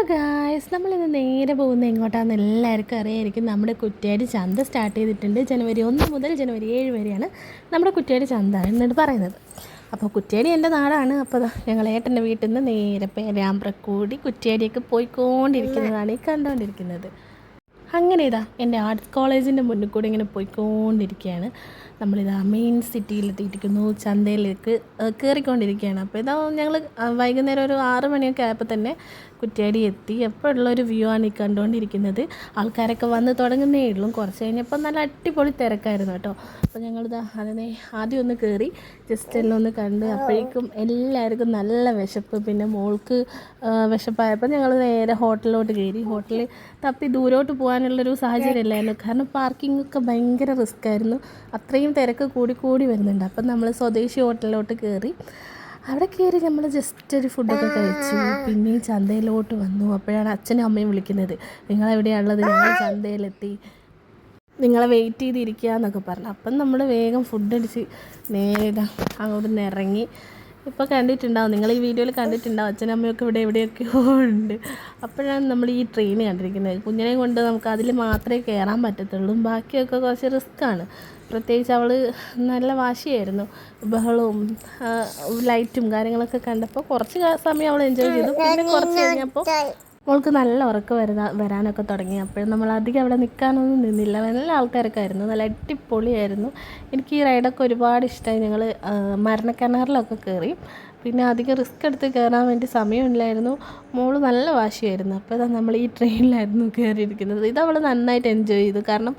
Hello guys നമ്മളിന്ന് നേരെ പോകുന്ന എങ്ങോട്ടാണെന്ന് എല്ലാവർക്കും അറിയായിരിക്കും. നമ്മുടെ കുറ്റിയാടി ചന്ത സ്റ്റാർട്ട് ചെയ്തിട്ടുണ്ട്. ജനുവരി ഒന്ന് മുതൽ ജനുവരി ഏഴ് വരെയാണ് നമ്മുടെ കുറ്റിയാടി ചന്ത എന്നിട്ട് പറയുന്നത്. അപ്പോൾ കുറ്റിയാടി എന്റെ നാടാണ്. അപ്പോൾ ഞങ്ങൾ ഏട്ടന്റെ വീട്ടിൽ നിന്ന് നേരെ പേരാമ്പ്രക്കൂടി കുറ്റിയാടിയൊക്കെ പോയിക്കൊണ്ടിരിക്കുന്നതാണ് ഈ കണ്ടുകൊണ്ടിരിക്കുന്നത് അങ്ങനെ ഇതാ എന്റെ ആർട്സ് കോളേജിന്റെ മുന്നിൽ കൂടെ ഇങ്ങനെ പോയിക്കൊണ്ടിരിക്കുകയാണ്. നമ്മളിതാ മെയിൻ സിറ്റിയിലെത്തിയിരിക്കുന്നു ചന്തയിലേക്ക് കയറിക്കൊണ്ടിരിക്കുകയാണ്. അപ്പോൾ ഇതാ ഞങ്ങൾ വൈകുന്നേരം ഒരു ആറ് മണിയൊക്കെ ആയപ്പോൾ തന്നെ കുറ്റ്യാടി എത്തി. എപ്പോഴുള്ള ഒരു വ്യൂ ആണ് ഈ കണ്ടുകൊണ്ടിരിക്കുന്നത്. ആൾക്കാരൊക്കെ വന്ന് തുടങ്ങുന്നേ ഉള്ളൂ. കുറച്ച് കഴിഞ്ഞപ്പോൾ നല്ല അടിപൊളി തിരക്കായിരുന്നു കേട്ടോ. അപ്പോൾ ഞങ്ങളിതാ അതിനെ ആദ്യം ഒന്ന് കയറി ജസ്റ്റ് എല്ലാം ഒന്ന് കണ്ട് അപ്പോഴേക്കും എല്ലാവർക്കും നല്ല വിശപ്പ്. പിന്നെ മോൾക്ക് വിശപ്പായപ്പോൾ ഞങ്ങൾ നേരെ ഹോട്ടലിലോട്ട് കയറി. ഹോട്ടലിൽ തപ്പി ദൂരോട്ട് പോകാനുള്ളൊരു സാഹചര്യം ഇല്ലായിരുന്നു കാരണം പാർക്കിംഗ് ഒക്കെ ഭയങ്കര റിസ്ക് ആയിരുന്നു അത്രയും തിരക്ക് കൂടി കൂടി വരുന്നുണ്ട്. അപ്പം നമ്മൾ സ്വദേശി ഹോട്ടലിലോട്ട് കയറി. അവിടെ കയറി നമ്മൾ ജസ്റ്റ് ഒരു ഫുഡൊക്കെ കഴിച്ചു. പിന്നെ ചന്തയിലോട്ട് വന്നു. അപ്പോഴാണ് അച്ഛനും അമ്മയും വിളിക്കുന്നത്. നിങ്ങളെവിടെയാണുള്ളത്? ഞങ്ങൾ ചന്തയിലെത്തി. നിങ്ങളെ വെയിറ്റ് ചെയ്തിരിക്കുക എന്നൊക്കെ പറഞ്ഞു. അപ്പം നമ്മൾ വേഗം ഫുഡ് അടിച്ച് നേരെ അങ്ങോട്ട് ഇറങ്ങി ഇപ്പോൾ കണ്ടിട്ടുണ്ടാവും. നിങ്ങൾ ഈ വീഡിയോയിൽ കണ്ടിട്ടുണ്ടാവും. അച്ഛനും അമ്മയൊക്കെ ഇവിടെ എവിടെയൊക്കെയോ ഉണ്ട്. അപ്പോഴാണ് നമ്മൾ ഈ ട്രെയിൻ കണ്ടിരിക്കുന്നത്. കുഞ്ഞിനെ കൊണ്ട് നമുക്ക് അതിൽ മാത്രമേ കയറാൻ പറ്റത്തുള്ളൂ. ബാക്കിയൊക്കെ കുറച്ച് റിസ്ക്കാണ് പ്രത്യേകിച്ച് അവൾ നല്ല വാശിയായിരുന്നു. ബഹളവും ലൈറ്റും കാര്യങ്ങളൊക്കെ കണ്ടപ്പോൾ കുറച്ച് സമയം അവൾ എൻജോയ് ചെയ്തു. പിന്നെ കുറച്ച് കഴിഞ്ഞപ്പോൾ മോൾക്ക് നല്ല ഉറക്കം വരുന്ന വരാനൊക്കെ തുടങ്ങി. അപ്പോഴും നമ്മൾ അധികം അവിടെ നിൽക്കാനൊന്നും നിന്നില്ല. നല്ല ആൾക്കാരൊക്കെ ആയിരുന്നു. നല്ല അടിപൊളിയായിരുന്നു. എനിക്ക് ഈ റൈഡൊക്കെ ഒരുപാട് ഇഷ്ടമായി ഞങ്ങൾ മരണക്കിണറിലൊക്കെ കയറി പിന്നെ അധികം റിസ്ക് എടുത്ത് കയറാൻ വേണ്ടി സമയമില്ലായിരുന്നു. മോൾ നല്ല വാശിയായിരുന്നു. അപ്പോൾ ഇതാ നമ്മൾ ഈ ട്രെയിനിലായിരുന്നു കയറിയിരിക്കുന്നത് ഇത് അവൾ നന്നായിട്ട് എൻജോയ് ചെയ്തു. കാരണം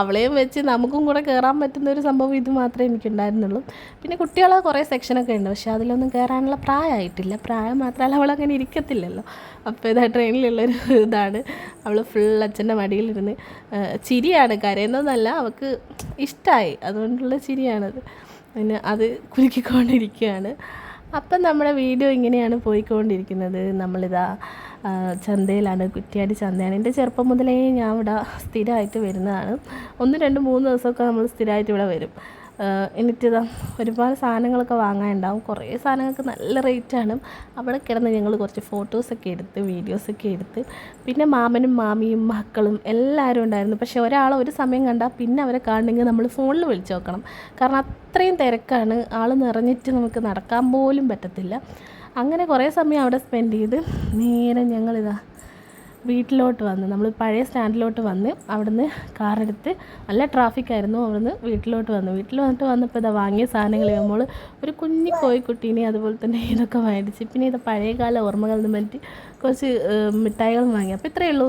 അവളെയും വെച്ച് നമുക്കും കൂടെ കയറാൻ പറ്റുന്ന ഒരു സംഭവം ഇത് മാത്രമേ എനിക്കുണ്ടായിരുന്നുള്ളൂ. പിന്നെ കുട്ടികളെ കുറേ സെക്ഷനൊക്കെ ഉണ്ട്. പക്ഷേ അതിലൊന്നും കയറാനുള്ള പ്രായമായിട്ടില്ല. പ്രായം മാത്രമല്ല അങ്ങനെ ഇരിക്കത്തില്ലല്ലോ. അപ്പോൾ ഇതാ ട്രെയിനിലുള്ളൊരു ഇതാണ്. അവൾ ഫുൾ അച്ഛന്റെ മടിയിലിരുന്ന് ചിരിയാണ്. കരയുന്നതല്ല അവൾക്ക് ഇഷ്ടമായി അതുകൊണ്ടുള്ള ചിരിയാണത്. പിന്നെ അത് കുലുക്കിക്കൊണ്ടിരിക്കുകയാണ്. അപ്പം നമ്മുടെ വീഡിയോ ഇങ്ങനെയാണ് പോയിക്കൊണ്ടിരിക്കുന്നത്. നമ്മളിതാ ചന്തയിലാണ് കുറ്റിയാടി ചന്തയാണ്. എന്റെ ചെറുപ്പം മുതലേ ഞാൻ ഇവിടെ സ്ഥിരമായിട്ട് വരുന്നതാണ്. ഒന്ന് രണ്ട് മൂന്ന് ദിവസമൊക്കെ നമ്മൾ സ്ഥിരമായിട്ട് ഇവിടെ വരും. എന്നിട്ടിതാ ഒരുപാട് സാധനങ്ങളൊക്കെ വാങ്ങാനുണ്ടാവും. കുറേ സാധനങ്ങൾക്ക് നല്ല റേറ്റാണ്. അവിടെ കിടന്ന് ഞങ്ങൾ കുറച്ച് ഫോട്ടോസൊക്കെ എടുത്ത് വീഡിയോസൊക്കെ എടുത്ത്. പിന്നെ മാമനും മാമിയും മക്കളും എല്ലാവരും ഉണ്ടായിരുന്നു. പക്ഷേ ഒരാൾ ഒരു സമയം കണ്ടാൽ പിന്നെ അവരെ കാണണമെങ്കിൽ നമ്മൾ ഫോണിൽ വിളിച്ച് നോക്കണം. കാരണം അത്രയും തിരക്കാണ്. ആൾ നിറഞ്ഞിട്ട് നമുക്ക് നടക്കാൻ പോലും പറ്റത്തില്ല. അങ്ങനെ കുറേ സമയം അവിടെ സ്പെൻഡ് ചെയ്ത് നേരെ ഞങ്ങളിതാ വീട്ടിലോട്ട് വന്ന് നമ്മൾ പഴയ സ്റ്റാൻഡിലോട്ട് വന്ന് അവിടുന്ന് കാറെടുത്ത് നല്ല ട്രാഫിക് ആയിരുന്നു അവിടുന്ന് വീട്ടിലോട്ട് വന്നു. വീട്ടിൽ വന്നിട്ട് വന്നപ്പോൾ ഇതാ വാങ്ങിയ സാധനങ്ങൾ നമ്മൾ ഒരു കുഞ്ഞി കോഴിക്കുട്ടീനെ അതുപോലെ തന്നെ ഇതൊക്കെ മേടിച്ച് പിന്നെ ഇത് പഴയകാല ഓർമ്മകൾ എന്ന് പറ്റി കുറച്ച് മിഠായികളും വാങ്ങി. അപ്പോൾ ഇത്രയേ ഉള്ളൂ.